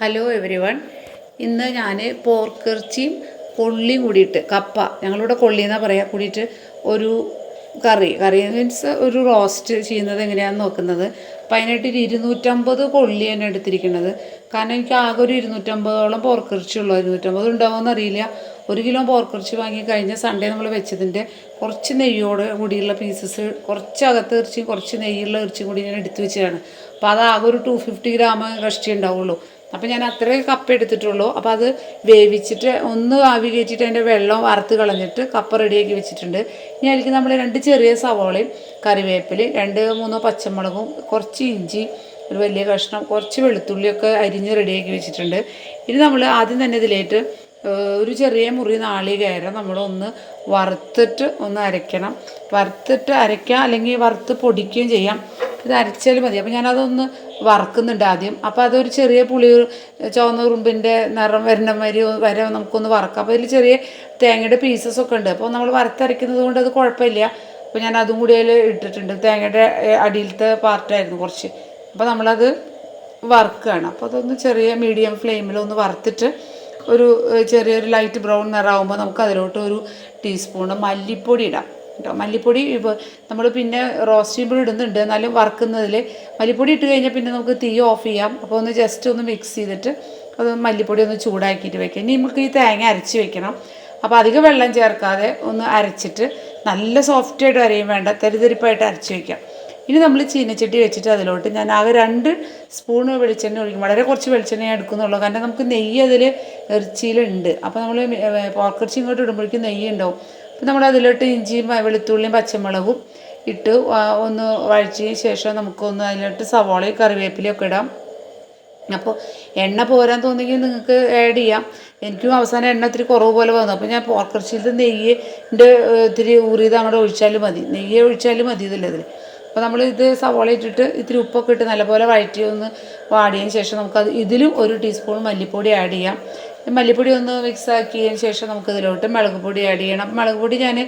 Hello every one ഇന്ന് ഞാൻ പോർക്കിറച്ചിയും കൊള്ളിയും കൂടിയിട്ട് കപ്പ. ഞങ്ങളിവിടെ കൊള്ളി എന്നാണ് പറയുക കൂടിയിട്ട് ഒരു കറി. കറി മീൻസ് ഒരു റോസ്റ്റ് ചെയ്യുന്നത് എങ്ങനെയാണെന്ന് നോക്കുന്നത്. അപ്പം അതിനായിട്ട് ഒരു ഇരുന്നൂറ്റമ്പത് കൊള്ളി തന്നെ എടുത്തിരിക്കുന്നത്. കാരണം എനിക്ക് ആകെ ഒരു ഇരുന്നൂറ്റമ്പതോളം പോർക്കിറച്ചി ഉള്ളൂ. ഇരുന്നൂറ്റമ്പത് ഉണ്ടാവുമെന്ന് അറിയില്ല ഒരു കിലോ പോർക്കിറച്ചി വാങ്ങി കഴിഞ്ഞ സൺഡേ നമ്മൾ വെച്ചതിന്റെ കുറച്ച് നെയ്യോട് കൂടിയുള്ള പീസസ് കുറച്ച് അകത്ത് ഇറച്ചിയും കുറച്ച് നെയ്യുള്ള ഇറച്ചിയും കൂടി ഞാൻ എടുത്തു വെച്ചതാണ്. അപ്പോൾ അത് ആകെ ഒരു ടു ഫിഫ്റ്റി ഗ്രാം കഷ്ടി ഉണ്ടാവുള്ളൂ. അപ്പോൾ ഞാൻ അത്രയും കപ്പ എടുത്തിട്ടുള്ളൂ. അപ്പോൾ അത് വേവിച്ചിട്ട് ഒന്ന് ആവി കയറ്റിയിട്ട് അതിന്റെ വെള്ളം വറുത്ത് കളഞ്ഞിട്ട് കപ്പ റെഡിയാക്കി വെച്ചിട്ടുണ്ട്. ഇനി അതിലേക്ക് നമ്മൾ രണ്ട് ചെറിയ സവോളയും കറിവേപ്പില രണ്ട് മൂന്നോ പച്ചമുളകും കുറച്ച് ഇഞ്ചി ഒരു വലിയ കഷ്ണം കുറച്ച് വെളുത്തുള്ളിയൊക്കെ അരിഞ്ഞ് റെഡിയാക്കി വെച്ചിട്ടുണ്ട്. ഇനി നമ്മൾ ആദ്യം തന്നെ ഇതിലേറ്റ് ഒരു ചെറിയ മുറി നാളികേരം നമ്മളൊന്ന് വറുത്തിട്ട് ഒന്ന് അരയ്ക്കണം. വറുത്തിട്ട് അരയ്ക്കുക അല്ലെങ്കിൽ വറുത്ത് പൊടിക്കുകയും ചെയ്യാം. ഇത് അരച്ചാൽ മതി. അപ്പോൾ ഞാനതൊന്ന് വറക്കുന്നുണ്ട് ആദ്യം. അപ്പോൾ അതൊരു ചെറിയ പുളി ചുവന്ന ഉറുമ്പിന്റെ നിറം വരുന്ന മാതിരി വരെ നമുക്കൊന്ന് വറക്കാം. അപ്പോൾ അതിൽ ചെറിയ തേങ്ങയുടെ പീസസ് ഒക്കെ ഉണ്ട്. അപ്പോൾ നമ്മൾ വറുത്തരയ്ക്കുന്നത് കൊണ്ട് അത് കുഴപ്പമില്ല. അപ്പോൾ ഞാൻ അതും കൂടി അതിൽ ഇട്ടിട്ടുണ്ട്. തേങ്ങയുടെ അടിയിലത്തെ പാർട്ടായിരുന്നു കുറച്ച്. അപ്പോൾ നമ്മളത് വറുക്കുകയാണ് അപ്പോൾ അതൊന്ന് ചെറിയ മീഡിയം ഫ്ലെയിമിൽ ഒന്ന് വറുത്തിട്ട് ഒരു ചെറിയൊരു ലൈറ്റ് ബ്രൗൺ നിറമാകുമ്പോൾ നമുക്ക് അതിലോട്ട് ഒരു ടീസ്പൂണ് മല്ലിപ്പൊടി ഇടാം. കേട്ടോ. മല്ലിപ്പൊടി നമ്മൾ പിന്നെ റോസ്റ്റ് ചെയ്യുമ്പോൾ ഇടുന്നുണ്ട്. എന്നാലും വറുക്കുന്നതിൽ മല്ലിപ്പൊടി ഇട്ട് കഴിഞ്ഞാൽ പിന്നെ നമുക്ക് തീ ഓഫ് ചെയ്യാം. അപ്പോൾ ഒന്ന് ജസ്റ്റ് ഒന്ന് മിക്സ് ചെയ്തിട്ട് അത് മല്ലിപ്പൊടി ഒന്ന് ചൂടാക്കിയിട്ട് വെക്കാം. ഇനി നമുക്ക് ഈ തേങ്ങ അരച്ച് വെക്കണം. അപ്പോൾ അധികം വെള്ളം ചേർക്കാതെ ഒന്ന് അരച്ചിട്ട് നല്ല സോഫ്റ്റായിട്ട് അരയും വേണ്ട. തരിതരിപ്പായിട്ട് അരച്ച് വെക്കാം. ഇനി നമ്മൾ ചീനച്ചട്ടി വെച്ചിട്ട് അതിലോട്ട് ഞാൻ ആകെ രണ്ട് സ്പൂൺ വെളിച്ചെണ്ണ ഒഴിക്കും. വളരെ കുറച്ച് വെളിച്ചെണ്ണ എടുക്കുന്നുള്ളൂ. കാരണം നമുക്ക് നെയ്യ് അതിൽ ഇറച്ചിയിലുണ്ട്. അപ്പോൾ നമ്മൾ പോർക്കിറച്ചി ഇങ്ങോട്ട് ഇടുമ്പോഴേക്കും നെയ്യ് ഉണ്ടാവും. അപ്പോൾ നമ്മൾ അതിലോട്ട് ഇഞ്ചിയും വെളുത്തുള്ളിയും പച്ചമുളകും ഇട്ട് ഒന്ന് വഴച്ചതിന് ശേഷം നമുക്കൊന്ന് അതിലോട്ട് സവോളയും കറിവേപ്പിലയും ഒക്കെ ഇടാം. അപ്പോൾ എണ്ണ പോരാൻ തോന്നിയെങ്കിൽ നിങ്ങൾക്ക് ആഡ് ചെയ്യാം. എനിക്കും അവസാനം എണ്ണ ഇത്തിരി കുറവ് പോലെ വന്നു. അപ്പോൾ ഞാൻ പോർക്കിറച്ചിയിലത്തെ നെയ്യിന്റെ ഇത്തിരി ഊറിയത് അങ്ങോട്ട് ഒഴിച്ചാലും മതി. നെയ്യ് ഒഴിച്ചാലും മതി ഇതില്ല അപ്പോൾ നമ്മൾ ഇത് സവോള ഇട്ടിട്ട് ഇത്തിരി ഉപ്പൊക്കെ ഇട്ട് നല്ലപോലെ വഴറ്റി ഒന്ന് വാടിയതിന് ശേഷം നമുക്കത് ഇതിലും ഒരു ടീസ്പൂൺ മല്ലിപ്പൊടി ആഡ് ചെയ്യാം. മല്ലിപ്പൊടി ഒന്ന് മിക്സ് ആക്കിയതിന് ശേഷം നമുക്ക് ഇതിലോട്ട് മുളക് പൊടി ആഡ് ചെയ്യണം. മുളക് പൊടി ഞാൻ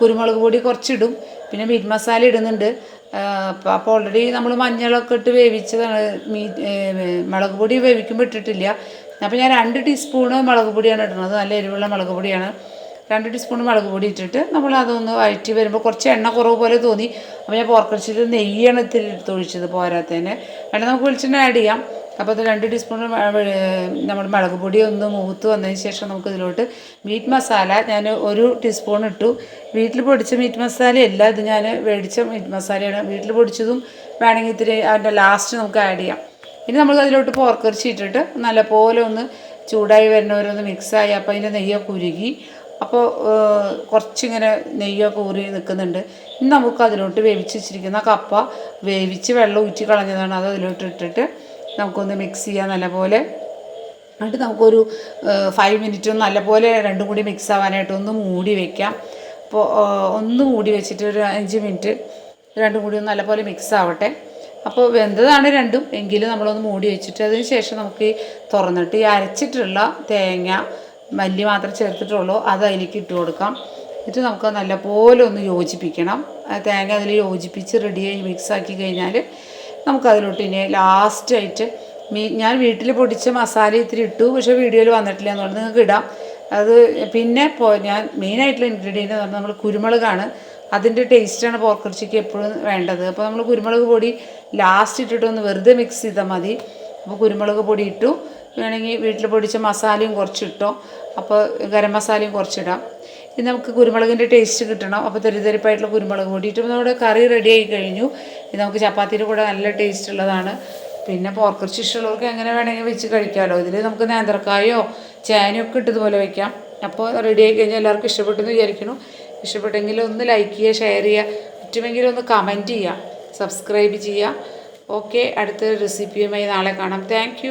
കുരുമുളക് പൊടി കുറച്ചിടും. പിന്നെ മീറ്റ് മസാല ഇടുന്നുണ്ട്. അപ്പോൾ ഓൾറെഡി നമ്മൾ മഞ്ഞളൊക്കെ ഇട്ട് വേവിച്ചതാണ്. മീറ്റ് മുളക് പൊടി വേവിക്കുമ്പോൾ ഇട്ടിട്ടില്ല. അപ്പോൾ ഞാൻ രണ്ട് ടീസ്പൂണ് മുളക് പൊടിയാണ് ഇടുന്നത്. നല്ല എരിവുള്ള മുളക് പൊടിയാണ്. രണ്ട് ടീസ്പൂൺ മുളക് പൊടി ഇട്ടിട്ട് നമ്മൾ അതൊന്ന് വഴറ്റി വരുമ്പോൾ കുറച്ച് എണ്ണ കുറവ് പോലെ തോന്നി. അപ്പോൾ ഞാൻ പോർക്കടിച്ചിട്ട് നെയ്യാണ് ഇത്തിരി എടുത്ത് ഒഴിച്ചത് പോരാത്തതിന് വേണ്ട നമുക്ക് വെളിച്ചെണ്ണ ആഡ് ചെയ്യാം. അപ്പോൾ അത് രണ്ട് ടീസ്പൂൺ നമ്മുടെ മുളക് പൊടി ഒന്ന് മൂത്ത് വന്നതിന് ശേഷം നമുക്ക് ഇതിലോട്ട് മീറ്റ് മസാല ഞാൻ ഒരു ടീസ്പൂൺ ഇട്ടു. വീട്ടിൽ പൊടിച്ച മീറ്റ് മസാലയല്ല ഇത് ഞാൻ മേടിച്ച മീറ്റ് മസാലയാണ്. വീട്ടിൽ പൊടിച്ചതും വേണമെങ്കിൽ ഇത്തിരി അതിന്റെ ലാസ്റ്റ് നമുക്ക് ആഡ് ചെയ്യാം. ഇനി നമ്മൾ അതിലോട്ട് പോർക്കറിച്ചിട്ടിട്ട് നല്ലപോലെ ഒന്ന് ചൂടായി വരുന്നവരൊന്ന് മിക്സായി അപ്പോൾ അതിന്റെ നെയ്യൊക്കെ ഉരുകി അപ്പോൾ കുറച്ചിങ്ങനെ നെയ്യൊക്കെ ഊറി നിൽക്കുന്നുണ്ട്. ഇനി നമുക്ക് അതിലോട്ട് വേവിച്ച് വെച്ചിരിക്കുന്ന കപ്പ വേവിച്ച് വെള്ളം ഊറ്റി കളഞ്ഞതാണ്. അത് അതിലോട്ട് ഇട്ടിട്ട് നമുക്കൊന്ന് മിക്സ് ചെയ്യാം. നല്ലപോലെ എന്നിട്ട് നമുക്കൊരു ഫൈവ് മിനിറ്റ് നല്ലപോലെ രണ്ടും കൂടി മിക്സ് ആവാനായിട്ട് ഒന്ന് മൂടി വെക്കാം. അപ്പോൾ ഒന്ന് മൂടി വെച്ചിട്ട് ഒരു അഞ്ച് മിനിറ്റ് രണ്ടും കൂടി ഒന്ന് നല്ലപോലെ മിക്സ് ആവട്ടെ. അപ്പോൾ വെന്തതാണ് രണ്ടും. എങ്കിലും നമ്മളൊന്ന് മൂടി വെച്ചിട്ട് അതിന് ശേഷം നമുക്ക് തുറന്നിട്ട് ഈ അരച്ചിട്ടുള്ള തേങ്ങ മല്ലി മാത്രം ചേർത്തിട്ടുള്ളൂ. അത് അതിലേക്ക് ഇട്ട് കൊടുക്കാം. എന്നിട്ട് നമുക്ക് നല്ലപോലെ ഒന്ന് യോജിപ്പിക്കണം. തേങ്ങ അതിൽ യോജിപ്പിച്ച് മിക്സ് ആക്കി കഴിഞ്ഞാൽ നമുക്കതിലോട്ട് ഇനി ലാസ്റ്റായിട്ട് മീ ഞാൻ വീട്ടിൽ പൊടിച്ച മസാല ഇത്തിരി ഇട്ടു പക്ഷേ വീഡിയോയിൽ വന്നിട്ടില്ല എന്നുള്ളത് നിങ്ങൾക്ക് ഇടാം. അത് പിന്നെ പോ ഞാൻ മെയിനായിട്ടുള്ള ഇൻഗ്രീഡിയന്റ് പറഞ്ഞാൽ നമ്മൾ കുരുമുളകാണ്. അതിന്റെ ടേസ്റ്റാണ് പോർക്കിറച്ചിക്ക് എപ്പോഴും വേണ്ടത്. അപ്പോൾ നമ്മൾ കുരുമുളക് പൊടി ലാസ്റ്റ് ഇട്ടിട്ടൊന്ന് വെറുതെ മിക്സ് ചെയ്താൽ മതി. അപ്പോൾ കുരുമുളക് പൊടി ഇട്ടു. വേണമെങ്കിൽ വീട്ടിൽ പൊടിച്ച മസാലയും കുറച്ചിട്ടോ അപ്പോൾ ഗരം മസാലയും കുറച്ചിടാം. ഇനി നമുക്ക് കുരുമുളകിന്റെ ടേസ്റ്റ് കിട്ടണം. അപ്പോൾ തെരിതെരിപ്പായിട്ടുള്ള കുരുമുളക് കൂടിയിട്ട് നമ്മുടെ കറി റെഡി ആയി കഴിഞ്ഞു. ഇത് നമുക്ക് ചപ്പാത്തിയുടെ കൂടെ നല്ല ടേസ്റ്റ് ഉള്ളതാണ്. പിന്നെ പോർക്കിറച്ചി ഇഷ്ടമുള്ളവർക്ക് എങ്ങനെ വേണമെങ്കിൽ വെച്ച് കഴിക്കാമല്ലോ ഇതിൽ നമുക്ക് നേന്ത്രക്കായോ ചേനയോ ഒക്കെ ഇട്ടതുപോലെ വെക്കാം. അപ്പോൾ റെഡി ആയി കഴിഞ്ഞാൽ എല്ലാവർക്കും ഇഷ്ടപ്പെട്ടെന്ന് വിചാരിക്കുന്നു. ഇഷ്ടപ്പെട്ടെങ്കിൽ ഒന്ന് ലൈക്ക് ചെയ്യുക ഷെയർ ചെയ്യുക. പറ്റുമെങ്കിൽ ഒന്ന് കമന്റ് ചെയ്യുക. സബ്സ്ക്രൈബ് ചെയ്യുക. ഓക്കെ അടുത്ത റെസിപ്പിയുമായി നാളെ കാണാം. താങ്ക്